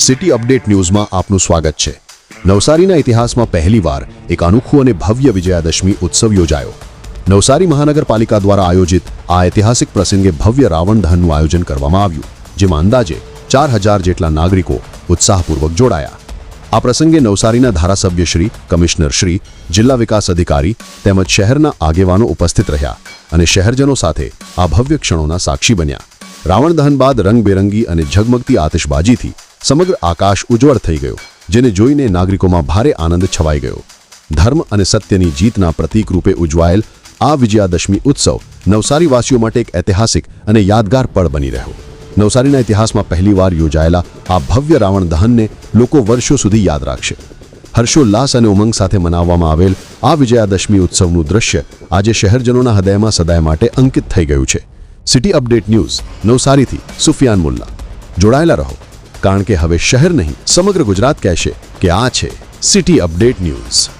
City update ન્યૂઝમાં આપનું સ્વાગત છે. નવસારીના ઇતિહાસમાં પહેલીવાર એક અનોખું અને ભવ્ય વિજયાદશમી ઉત્સવ યોજાયો. નવસારી મહાનગરપાલિકા દ્વારા આયોજિત આ ઐતિહાસિક પ્રસંગે ભવ્ય રાવણ દહનનું આયોજન કરવામાં આવ્યું, જેમાં અંદાજે ચાર હજાર જેટલા નાગરિકો ઉત્સાહપૂર્વક જોડાયા. આ પ્રસંગે નવસારીના ધારાસભ્ય શ્રી, કમિશનર શ્રી, જિલ્લા વિકાસ અધિકારી તેમજ શહેરના આગેવાનો ઉપસ્થિત રહ્યા અને શહેરજનો સાથે આ ભવ્ય ક્ષણોના સાક્ષી બન્યા. રાવણ દહન બાદ રંગબેરંગી અને ઝગમગતી આતિશબાજીથી સમગ્ર આકાશ ઉજ્જવળ થઈ ગયો, જેને જોઈને નાગરિકોમાં ભારે આનંદ છવાઈ ગયો. ધર્મ અને સત્યની જીતના પ્રતીક રૂપે ઉજવાયેલ આ વિજયાદશમી ઉત્સવ નવસારીવાસીઓ માટે એક ઐતિહાસિક અને યાદગાર પળ બની રહ્યો. નવસારીના ઇતિહાસમાં પહેલીવાર યોજાયેલા આ ભવ્ય રાવણ દહનને લોકો વર્ષો સુધી યાદ રાખશે. હર્ષોલ્લાસ અને ઉમંગ સાથે મનાવવામાં આવેલ આ વિજયાદશમી ઉત્સવનું દ્રશ્ય આજે શહેરજનોના હૃદયમાં સદાય માટે અંકિત થઈ ગયું છે. સિટી અપડેટ ન્યૂઝ નવસારીથી સુફિયાન મુલ્લા. જોડાયેલા રહો. કારણ કે હવે શહેર નહીં સમગ્ર ગુજરાત કહેશે કે આ છે સિટી અપડેટ ન્યૂઝ